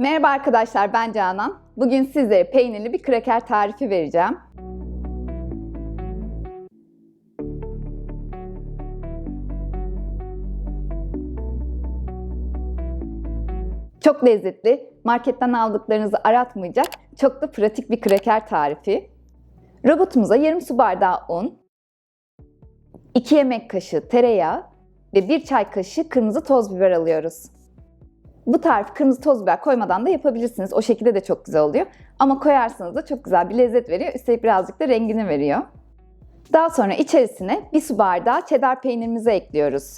Merhaba arkadaşlar ben Canan. Bugün sizlere peynirli bir kraker tarifi vereceğim. Çok lezzetli, marketten aldıklarınızı aratmayacak, çok da pratik bir kraker tarifi. Robotumuza yarım su bardağı un, 2 yemek kaşığı tereyağı ve 1 çay kaşığı kırmızı toz biber alıyoruz. Bu tarifi kırmızı toz biber koymadan da yapabilirsiniz. O şekilde de çok güzel oluyor. Ama koyarsanız da çok güzel bir lezzet veriyor. Üstelik birazcık da rengini veriyor. Daha sonra içerisine bir su bardağı cheddar peynirimizi ekliyoruz.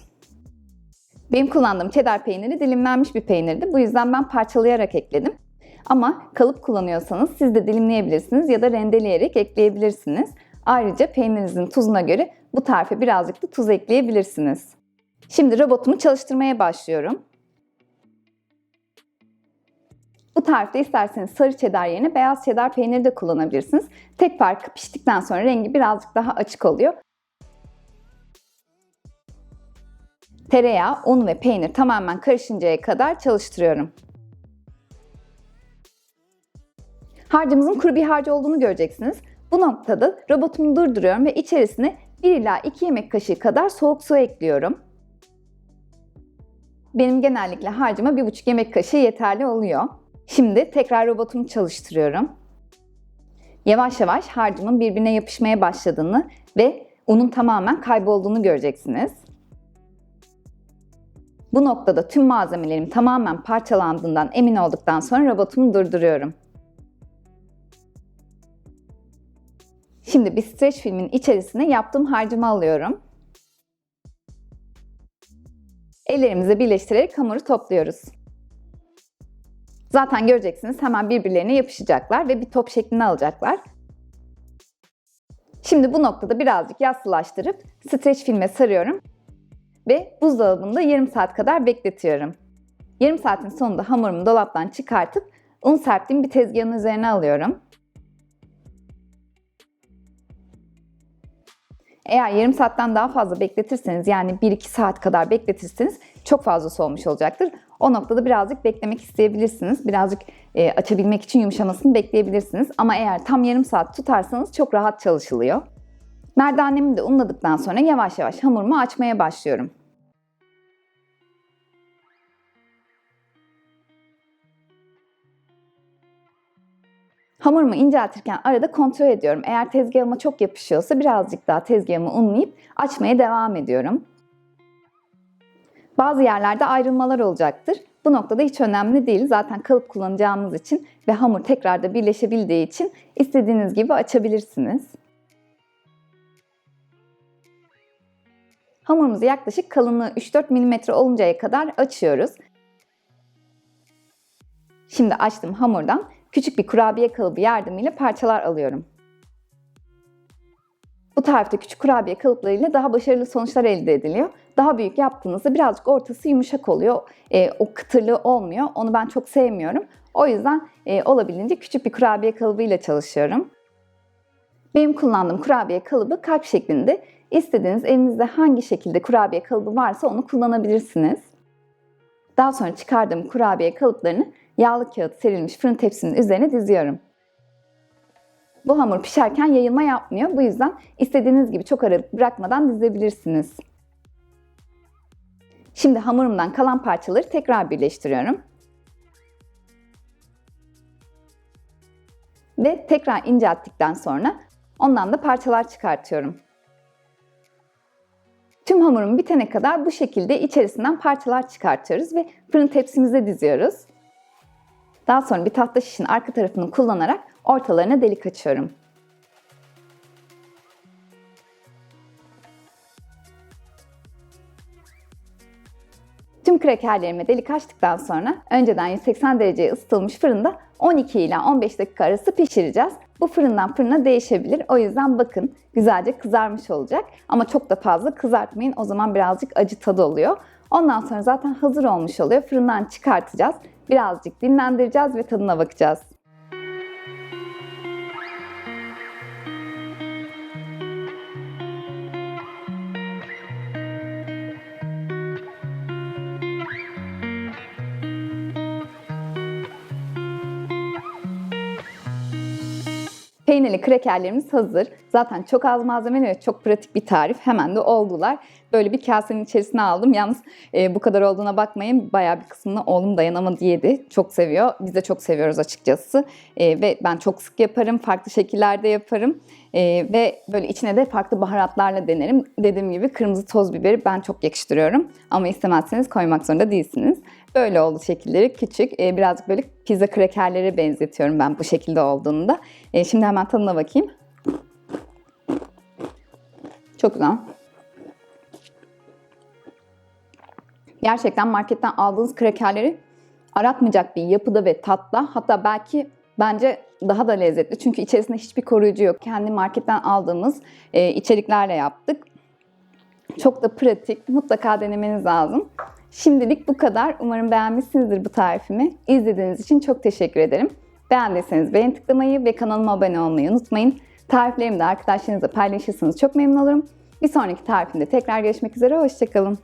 Benim kullandığım cheddar peyniri dilimlenmiş bir peynirdi. Bu yüzden ben parçalayarak ekledim. Ama kalıp kullanıyorsanız siz de dilimleyebilirsiniz ya da rendeleyerek ekleyebilirsiniz. Ayrıca peynirinizin tuzuna göre bu tarife birazcık da tuz ekleyebilirsiniz. Şimdi robotumu çalıştırmaya başlıyorum. Bu tarifte isterseniz sarı çedar yerine beyaz çedar peyniri de kullanabilirsiniz. Tek farkı piştikten sonra rengi birazcık daha açık oluyor. Tereyağı, un ve peynir tamamen karışıncaya kadar çalıştırıyorum. Harcımızın kuru bir harcı olduğunu göreceksiniz. Bu noktada robotumu durduruyorum ve içerisine 1 ila 2 yemek kaşığı kadar soğuk su ekliyorum. Benim genellikle harcıma 1,5 yemek kaşığı yeterli oluyor. Şimdi tekrar robotumu çalıştırıyorum. Yavaş yavaş harcımın birbirine yapışmaya başladığını ve unun tamamen kaybolduğunu göreceksiniz. Bu noktada tüm malzemelerim tamamen parçalandığından emin olduktan sonra robotumu durduruyorum. Şimdi bir streç filmin içerisine yaptığım harcımı alıyorum. Ellerimizi birleştirerek hamuru topluyoruz. Zaten göreceksiniz hemen birbirlerine yapışacaklar ve bir top şeklini alacaklar. Şimdi bu noktada birazcık yassılaştırıp streç filme sarıyorum ve buzdolabında yarım saat kadar bekletiyorum. Yarım saatin sonunda hamurumu dolaptan çıkartıp un serptiğim bir tezgahın üzerine alıyorum. Eğer yarım saatten daha fazla bekletirseniz yani 1-2 saat kadar bekletirseniz çok fazla soğumuş olacaktır. O noktada birazcık beklemek isteyebilirsiniz. Birazcık e, açabilmek için yumuşamasını bekleyebilirsiniz. Ama eğer tam yarım saat tutarsanız çok rahat çalışılıyor. Merdanemi de unladıktan sonra yavaş yavaş hamurumu açmaya başlıyorum. Hamurumu inceltirken arada kontrol ediyorum. Eğer tezgahıma çok yapışıyorsa birazcık daha tezgahımı unlayıp açmaya devam ediyorum. Bazı yerlerde ayrılmalar olacaktır. Bu noktada hiç önemli değil. Zaten kalıp kullanacağımız için ve hamur tekrar da birleşebildiği için istediğiniz gibi açabilirsiniz. Hamurumuzu yaklaşık kalınlığı 3-4 mm oluncaya kadar açıyoruz. Şimdi açtım hamurdan küçük bir kurabiye kalıbı yardımıyla parçalar alıyorum. Bu tarifte küçük kurabiye kalıplarıyla daha başarılı sonuçlar elde ediliyor. Daha büyük yaptığınızda birazcık ortası yumuşak oluyor. E, o kıtırlığı olmuyor. Onu ben çok sevmiyorum. O yüzden e, olabildiğince küçük bir kurabiye kalıbıyla çalışıyorum. Benim kullandığım kurabiye kalıbı kalp şeklinde. İstediğiniz elinizde hangi şekilde kurabiye kalıbı varsa onu kullanabilirsiniz. Daha sonra çıkardığım kurabiye kalıplarını yağlı kağıt serilmiş fırın tepsinin üzerine diziyorum. Bu hamur pişerken yayılma yapmıyor. Bu yüzden istediğiniz gibi çok aralık bırakmadan dizebilirsiniz. Şimdi hamurumdan kalan parçaları tekrar birleştiriyorum. Ve tekrar incelttikten sonra ondan da parçalar çıkartıyorum. Tüm hamurum bitene kadar bu şekilde içerisinden parçalar çıkartıyoruz ve fırın tepsimize diziyoruz. Daha sonra bir tahta şişin arka tarafını kullanarak ortalarına delik açıyorum. Tüm krakerlerime delik açtıktan sonra önceden 180 dereceye ısıtılmış fırında 12 ile 15 dakika arası pişireceğiz. Bu fırından fırına değişebilir. O yüzden bakın güzelce kızarmış olacak. Ama çok da fazla kızartmayın. O zaman birazcık acı tadı oluyor. Ondan sonra zaten hazır olmuş oluyor. Fırından çıkartacağız. Birazcık dinlendireceğiz ve tadına bakacağız. Peynirli krekerlerimiz hazır. Zaten çok az malzeme ve çok pratik bir tarif. Hemen de oldular. Böyle bir kasenin içerisine aldım. Yalnız e, bu kadar olduğuna bakmayın. Bayağı bir kısmını oğlum dayanamadı yedi. Çok seviyor. Biz de çok seviyoruz açıkçası. E, ve ben çok sık yaparım. Farklı şekillerde yaparım. E, ve böyle içine de farklı baharatlarla denerim. Dediğim gibi kırmızı toz biberi ben çok yakıştırıyorum. Ama istemezseniz koymak zorunda değilsiniz. Böyle oldu şekilleri küçük. E, birazcık böyle pizza krekerlere benzetiyorum ben bu şekilde olduğunda. E, şimdi hemen tadına bakayım. Çok güzel. Gerçekten marketten aldığınız krekerleri aratmayacak bir yapıda ve tatla. Hatta belki bence daha da lezzetli. Çünkü içerisinde hiçbir koruyucu yok. Kendi marketten aldığımız e, içeriklerle yaptık. Çok da pratik. Mutlaka denemeniz lazım. Şimdilik bu kadar. Umarım beğenmişsinizdir bu tarifimi. İzlediğiniz için çok teşekkür ederim. Beğendiyseniz beğen tıklamayı ve kanalıma abone olmayı unutmayın. Tariflerimi de arkadaşlarınızla paylaşırsanız çok memnun olurum. Bir sonraki tarifimde tekrar görüşmek üzere. Hoşçakalın.